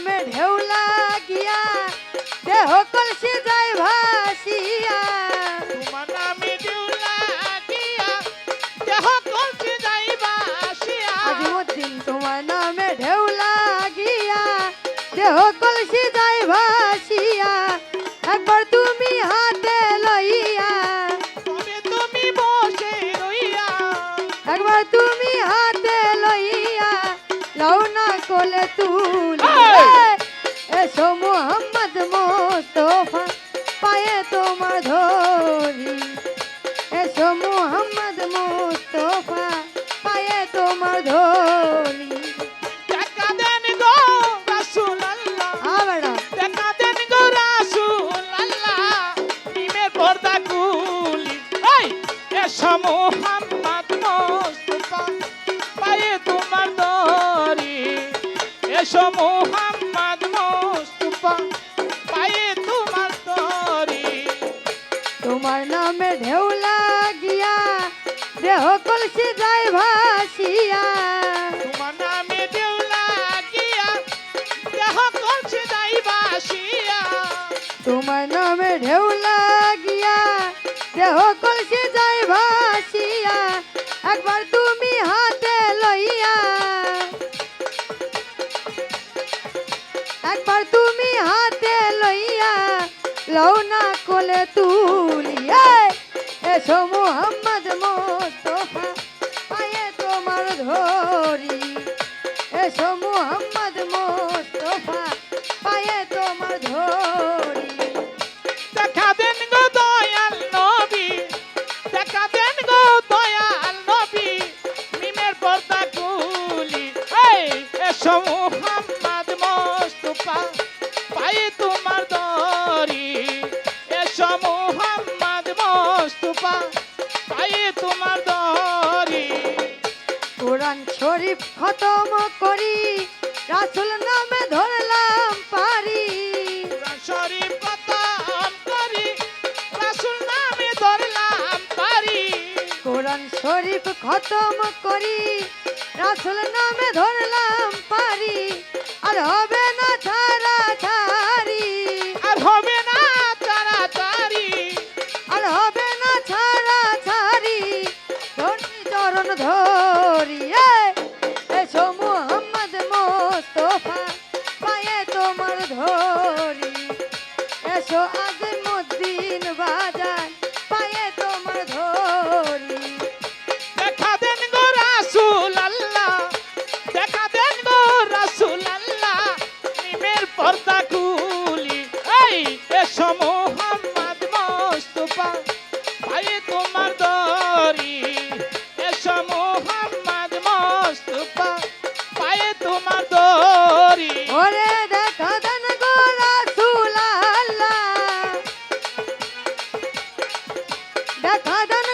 নামে ঢেউ লাগিয়া দেহ কলসি যায় ভাসিয়া। তোমার নামে দিউলা গিয়া দেহ কলসি যাইবা আসিয়া আজিমুদ্দিন তোমার নামে ঢেউ লাগিয়া দেহ কলসি যায় ভাসিয়া। একবার তুমি হাতে লইয়া তুমি বসে রইয়া। একবার তুমি হাতে লইয়া। লও না কোলে তুলি! এসো মোহাম্মদ মোস্তফা পায়ে তোমার ধরি। এসো মোহাম্মদ মোস্তফা পায়ে তোমার ধরি। দেখা এসো মুহাম্মদ মুস্তাফা পায়ে তোমার দরি তোমার নামে ঢেউ লাগিয়া দেহ কলসি যায় ভাসিয়া। তোমার নামে দেউলা গিয়া দেহ করছে যাইবা আসিয়া তোমার নামে ঢেউ লাগিয়া দেহ কলসি যায় ভাসিয়া। একবার তুমি লও কোলে তুলিয়া এসো মোহাম্মদ মোস্তফা, পায়ে তোমার ধরি। এসো মোহাম্মদ মোস্তফা, পায়ে তোমার ধরি। দেখা দেন গো দয়াল নবী দেখা দেন গো দয়াল নবী মিমের পর্দা খুলি। এই, এসো মুহাম্মদ মুস্তাফা তোমার দরি কোরআন শরীফ খতম করি রাসুল নামে ধরলাম পারি। কুরআন শরীফ খতম করি রাসূল নামে ধরলাম পারি। কোরআন শরীফ খতম করি রাসুল নামে ধরলাম পারি। আর হবে না ছাড়ি চরণ ধরিয়ে এসো মোহাম্মদ মোস্তফা পায়ে তোমার ধরি। এসো আজিমুদ্দিন দেখা দেন